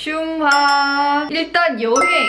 슝하. 일단 여행,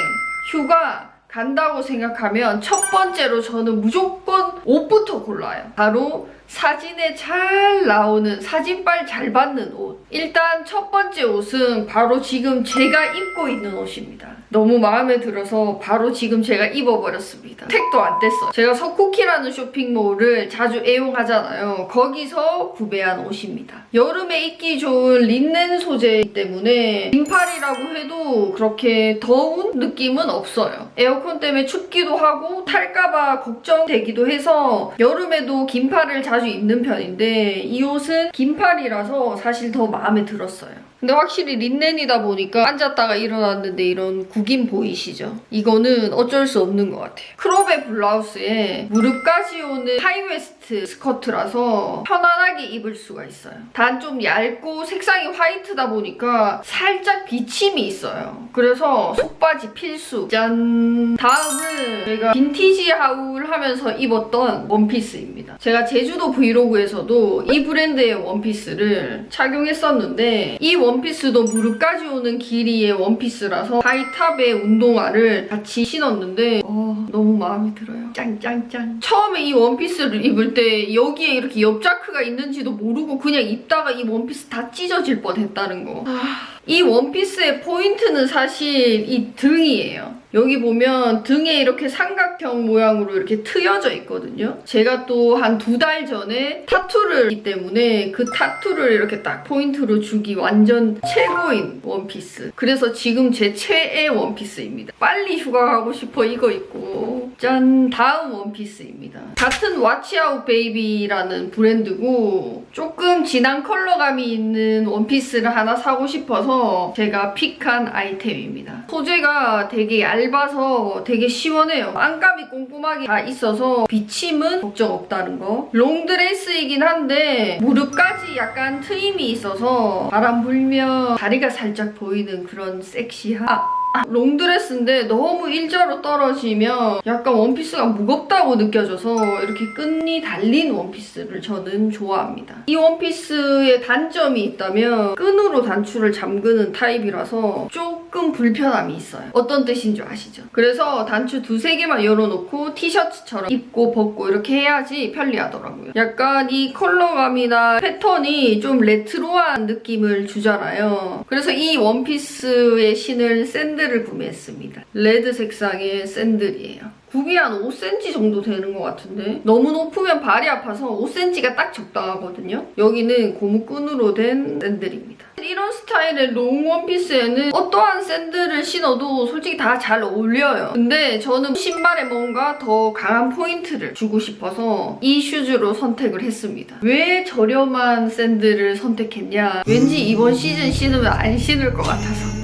휴가 간다고 생각하면 첫 번째로 저는 무조건 옷부터 골라요. 바로 사진에 잘 나오는 사진빨 잘 받는 옷. 일단 첫 번째 옷은 바로 지금 제가 입고 있는 옷입니다. 너무 마음에 들어서 바로 지금 제가 입어버렸습니다. 택도 안 뗐어. 제가 석쿠키라는 쇼핑몰을 자주 애용하잖아요. 거기서 구매한 옷입니다. 여름에 입기 좋은 린넨 소재이기 때문에 긴팔이라고 해도 그렇게 더운 느낌은 없어요. 에어컨 때문에 춥기도 하고 탈까봐 걱정되기도 해서 여름에도 긴팔을 자주 입는 편인데 이 옷은 긴팔이라서 사실 더 마음에 들었어요. 근데 확실히 린넨이다 보니까 앉았다가 일어났는데 이런 구김 보이시죠? 이거는 어쩔 수 없는 것 같아요. 크롭의 블라우스에 무릎까지 오는 하이웨스트 스커트라서 편안하게 입을 수가 있어요. 단 좀 얇고 색상이 화이트다 보니까 살짝 비침이 있어요. 그래서 속바지 필수. 짠! 다음은 제가 빈티지 하울 하면서 입었던 원피스입니다. 제가 제주도 브이로그에서도 이 브랜드의 원피스를 착용했었는데 이 원 피스도 무릎까지 오는 길이의 원피스라서 하이탑의 운동화를 같이 신었는데 어, 너무 마음에 들어요. 짱짱짱. 처음에 이 원피스를 입을 때 여기에 이렇게 옆자크가 있는지도 모르고 그냥 입다가 이 원피스 다 찢어질 뻔했다는 거. 아, 이 원피스의 포인트는 사실 이 등이에요. 여기 보면 등에 이렇게 삼각형 모양으로 이렇게 트여져 있거든요. 제가 또 한 두 달 전에 타투를 했기 때문에 그 타투를 이렇게 딱 포인트로 주기 완전 최고인 원피스. 그래서 지금 제 최애 원피스입니다. 빨리 휴가 가고 싶어 이거 입고. 짠! 다음 원피스입니다. 같은 와치아웃 베이비라는 브랜드고 조금 진한 컬러감이 있는 원피스를 하나 사고 싶어서 제가 픽한 아이템입니다. 소재가 되게 얇아서 되게 시원해요. 안감이 꼼꼼하게 다 있어서 비침은 걱정 없다는 거. 롱드레스이긴 한데 무릎까지 약간 트임이 있어서 바람 불면 다리가 살짝 보이는 그런 섹시함. 아, 롱드레스인데 너무 일자로 떨어지면 약간 원피스가 무겁다고 느껴져서 이렇게 끈이 달린 원피스를 저는 좋아합니다. 이 원피스의 단점이 있다면 끈으로 단추를 잠그는 타입이라서 조금 불편함이 있어요. 어떤 뜻인 줄 아시죠? 그래서 단추 두세 개만 열어놓고 티셔츠처럼 입고 벗고 이렇게 해야지 편리하더라고요. 약간 이 컬러감이나 패턴이 좀 레트로한 느낌을 주잖아요. 그래서 이 원피스에 신을 샌들을 구매했습니다. 레드 색상의 샌들이에요. 굽이 한 5cm 정도 되는 것 같은데 너무 높으면 발이 아파서 5cm가 딱 적당하거든요. 여기는 고무끈으로 된 샌들입니다. 이런 스타일의 롱 원피스에는 어떠한 샌들을 신어도 솔직히 다 잘 어울려요. 근데 저는 신발에 뭔가 더 강한 포인트를 주고 싶어서 이 슈즈로 선택을 했습니다. 왜 저렴한 샌들을 선택했냐? 왠지 이번 시즌 신으면 안 신을 것 같아서.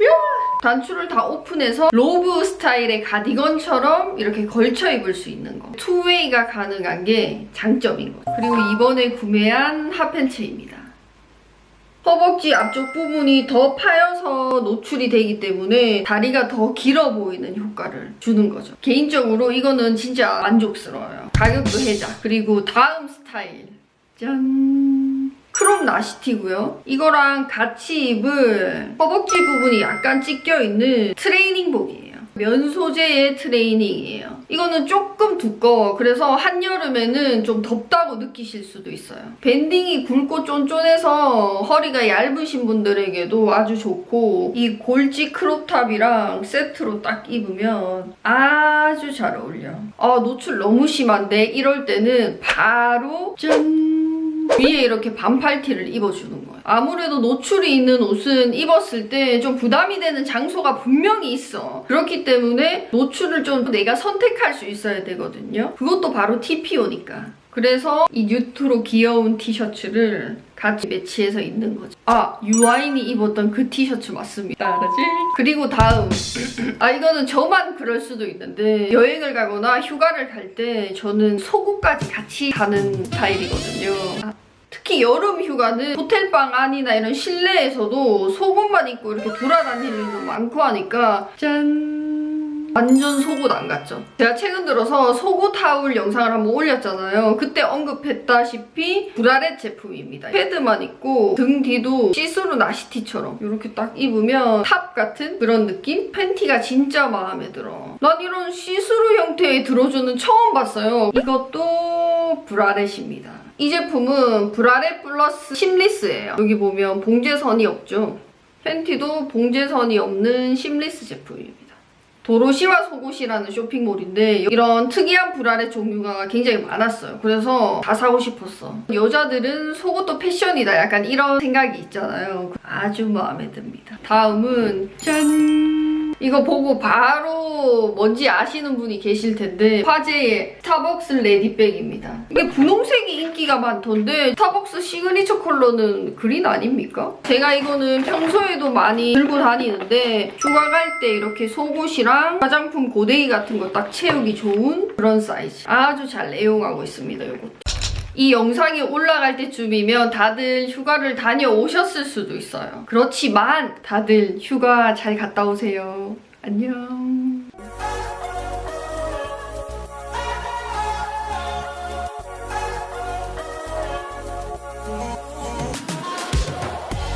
단추를 다 오픈해서 로브 스타일의 가디건처럼 이렇게 걸쳐 입을 수 있는 거. 투웨이가 가능한 게 장점인 거죠. 그리고 이번에 구매한 핫팬츠입니다. 허벅지 앞쪽 부분이 더 파여서 노출이 되기 때문에 다리가 더 길어 보이는 효과를 주는 거죠. 개인적으로 이거는 진짜 만족스러워요. 가격도 해자. 그리고 다음 스타일. 짠. 크롭 나시티고요. 이거랑 같이 입을 허벅지 부분이 약간 찢겨 있는 트레이닝복이에요. 면 소재의 트레이닝이에요. 이거는 조금 두꺼워. 그래서 한여름에는 좀 덥다고 느끼실 수도 있어요. 밴딩이 굵고 쫀쫀해서 허리가 얇으신 분들에게도 아주 좋고 이 골지 크롭탑이랑 세트로 딱 입으면 아주 잘 어울려. 아 노출 너무 심한데 이럴 때는 바로 짠! 위에 이렇게 반팔티를 입어주는. 아무래도 노출이 있는 옷은 입었을 때 좀 부담이 되는 장소가 분명히 있어. 그렇기 때문에 노출을 좀 내가 선택할 수 있어야 되거든요. 그것도 바로 TPO니까. 그래서 이 뉴트로 귀여운 티셔츠를 같이 매치해서 입는 거죠. 아, 유아인이 입었던 그 티셔츠 맞습니다. 알았지? 그리고 다음. 아, 이거는 저만 그럴 수도 있는데 여행을 가거나 휴가를 갈 때 저는 속옷까지 같이 가는 스타일이거든요. 아, 특히 여름 휴가는 호텔방 안이나 이런 실내에서도 속옷만 입고 이렇게 돌아다니는 일도 많고 하니까 짠! 완전 속옷 안 같죠? 제가 최근 들어서 속옷 타올 영상을 한번 올렸잖아요. 그때 언급했다시피 브라렛 제품입니다. 패드만 있고 등 뒤도 시스루 나시티처럼 이렇게 딱 입으면 탑 같은 그런 느낌? 팬티가 진짜 마음에 들어. 난 이런 시스루 형태의 들어주는 처음 봤어요. 이것도 브라렛입니다. 이 제품은 브라렛 플러스 심리스예요. 여기 보면 봉제선이 없죠. 팬티도 봉제선이 없는 심리스 제품입니다. 도로시와 속옷이라는 쇼핑몰인데 이런 특이한 브라렛 종류가 굉장히 많았어요. 그래서 다 사고 싶었어. 여자들은 속옷도 패션이다. 약간 이런 생각이 있잖아요. 아주 마음에 듭니다. 다음은 짠! 이거 보고 바로 뭔지 아시는 분이 계실 텐데 화제의 스타벅스 레디백입니다. 이게 분홍색이 인기가 많던데 스타벅스 시그니처 컬러는 그린 아닙니까? 제가 이거는 평소에도 많이 들고 다니는데 휴가 갈 때 이렇게 속옷이랑 화장품 고데기 같은 거 딱 채우기 좋은 그런 사이즈. 아주 잘 애용하고 있습니다, 이것도. 이 영상이 올라갈 때쯤이면 다들 휴가를 다녀오셨을 수도 있어요. 그렇지만 다들 휴가 잘 갔다 오세요. 안녕.